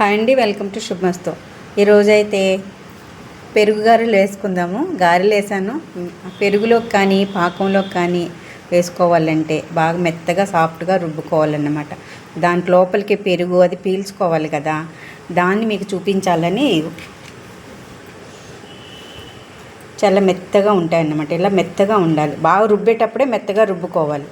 Hi అండి welcome to శుభమస్తో. ఈరోజైతే పెరుగు గారెలు వేసుకుందాము. గారెలు వేసాను. పెరుగులోకి కానీ పాకంలోకి కానీ వేసుకోవాలంటే బాగా మెత్తగా సాఫ్ట్గా రుబ్బుకోవాలన్నమాట. దాంట్ లోపలికి పెరుగు అది పీల్చుకోవాలి కదా. దాన్ని మీకు చూపించాలని చాలా మెత్తగా ఉంటాయన్నమాట. ఇలా మెత్తగా ఉండాలి. బాగా రుబ్బేటప్పుడే మెత్తగా రుబ్బుకోవాలి.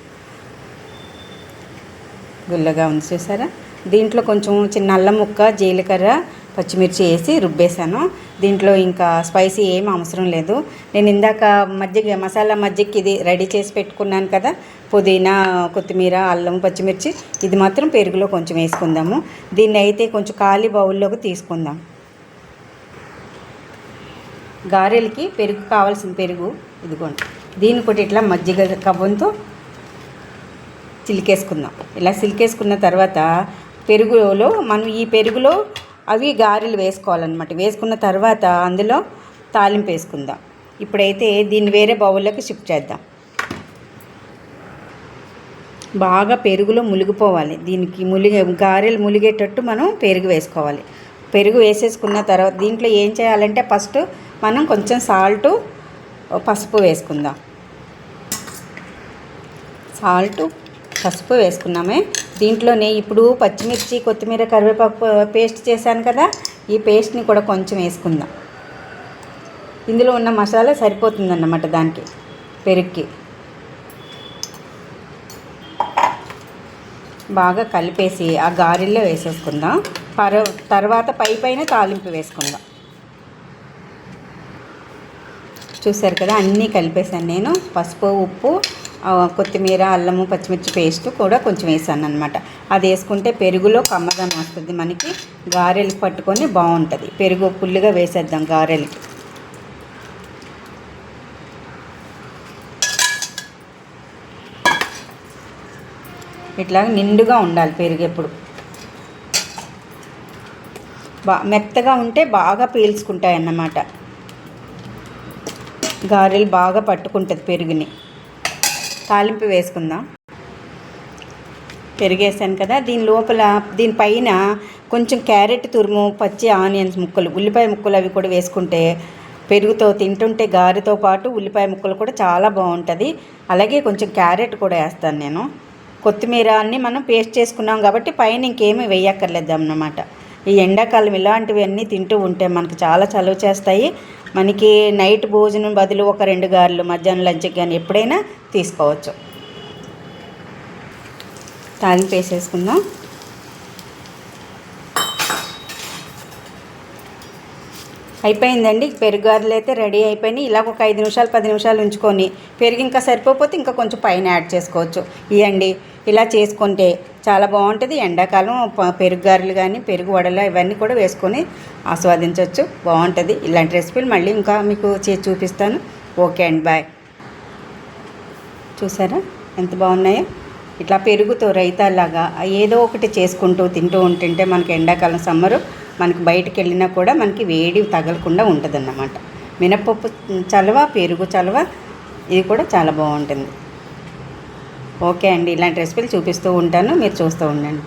గుల్లగా ఉంది చూసారా దీంట్లో కొంచెం చిన్న అల్లం ముక్క జీలకర్ర పచ్చిమిర్చి వేసి రుబ్బేశాను. దీంట్లో ఇంకా స్పైసీ ఏం అవసరం లేదు. నేను ఇందాక మజ్జిగ మసాలా మజ్జిగకి ఇది రెడీ చేసి పెట్టుకున్నాను కదా. పుదీనా కొత్తిమీర అల్లం పచ్చిమిర్చి ఇది మాత్రం పెరుగులో కొంచెం వేసుకుందాము. దీన్ని అయితే కొంచెం ఖాళీ బౌల్లోకి తీసుకుందాం. గారెలకి పెరుగు కావాల్సిన పెరుగు ఇదిగోండి. దీన్ని కూడా ఇట్లా మజ్జిగ కవ్వంతో చిలికేసుకుందాం. ఇలా సిలికేసుకున్న తర్వాత పెరుగులో మనం ఈ పెరుగులో అవి గారెలు వేసుకోవాలన్నమాట. వేసుకున్న తర్వాత అందులో తాలింపు వేసుకుందాం. ఇప్పుడైతే దీన్ని వేరే బౌల్లోకి షిఫ్ట్ చేద్దాం. బాగా పెరుగులో మునిగిపోవాలి దీనికి ములిగే గారెలు ములిగేటట్టు మనం పెరుగు వేసుకోవాలి. పెరుగు వేసేసుకున్న తర్వాత దీంట్లో ఏం చేయాలంటే ఫస్ట్ మనం కొంచెం సాల్టు పసుపు వేసుకుందాం. సాల్టు పసుపు వేసుకున్నామే. దీంట్లోనే ఇప్పుడు పచ్చిమిర్చి కొత్తిమీర కరివేపాకు పేస్ట్ చేశాను కదా ఈ పేస్ట్ని కూడా కొంచెం వేసుకుందాం. ఇందులో ఉన్న మసాలా సరిపోతుందన్నమాట దానికి పెరుగుకి బాగా కలిపేసి ఆ గారెల్లో వేసేసుకుందాం. పర తర్వాత పై పైన తాలింపు వేసుకుందాం. చూసారు కదా అన్నీ కలిపేసాను నేను. పసుపు ఉప్పు కొత్తిమీర అల్లము పచ్చిమిర్చి పేస్ట్ కూడా కొంచెం వేసాను అనమాట అది వేసుకుంటే పెరుగులో కమ్మదనం వస్తుంది. మనకి గారెలు పట్టుకొని బాగుంటుంది. పెరుగు పుల్లిగా వేసేద్దాం గారెలకి. ఇట్లా నిండుగా ఉండాలి పెరుగు ఎప్పుడు. బా మెత్తగా ఉంటే బాగా పీల్చుకుంటాయి అన్నమాట గారెలు బాగా పట్టుకుంటుంది పెరుగుని. తాలింపు వేసుకుందాం. పెరిగేసాను కదా దీని లోపల దీనిపైన కొంచెం క్యారెట్ తురుము పచ్చి ఆనియన్స్ ముక్కలు ఉల్లిపాయ ముక్కలు అవి కూడా వేసుకుంటే పెరుగుతో తింటుంటే గారెతో పాటు ఉల్లిపాయ ముక్కలు కూడా చాలా బాగుంటుంది. అలాగే కొంచెం క్యారెట్ కూడా వేస్తాను నేను. కొత్తిమీర అన్నీ మనం పేస్ట్ చేసుకున్నాం కాబట్టి పైన ఇంకేమీ వేయక్కర్లేదు అన్నమాట. ఈ ఎండాకాలం ఇలాంటివన్నీ తింటూ ఉంటే మనకు చాలా చలువ చేస్తాయి. మనకి నైట్ భోజనం బదులు ఒక రెండు గారెలు మధ్యాహ్నం లంచ్కి కానీ ఎప్పుడైనా తీసుకోవచ్చు. తాలింపు వేసేసుకుందాం. అయిపోయిందండి. పెరుగారులు అయితే రెడీ అయిపోయినాయి. ఇలా ఒక ఐదు నిమిషాలు పది నిమిషాలు ఉంచుకొని పెరుగు ఇంకా సరిపోతే ఇంకా కొంచెం పైన యాడ్ చేసుకోవచ్చు. ఇవ్వండి ఇలా చేసుకుంటే చాలా బాగుంటుంది. ఎండాకాలం పెరుగు గారెలు కానీ పెరుగు వడలు ఇవన్నీ కూడా వేసుకొని ఆస్వాదించవచ్చు బాగుంటుంది. ఇలాంటి రెసిపీలు మళ్ళీ ఇంకా మీకు చేసి చూపిస్తాను. Okay and. బాయ్. చూసారా? ఎంత బాగున్నాయో. ఇట్లా పెరుగుతో రైతాలాగా ఏదో ఒకటి చేసుకుంటూ తింటూ ఉంటుంటే మనకి ఎండాకాలం సమ్మరు మనకి బయటకు వెళ్ళినా కూడా మనకి వేడి తగలకుండా ఉంటుందన్నమాట. మినపప్పు చలవ పెరుగు చలవ ఇది కూడా చాలా బాగుంటుంది. ఓకే అండి ఇలాంటి రెసిపీలు చూపిస్తూ ఉంటాను మీరు చూస్తూ ఉండండి.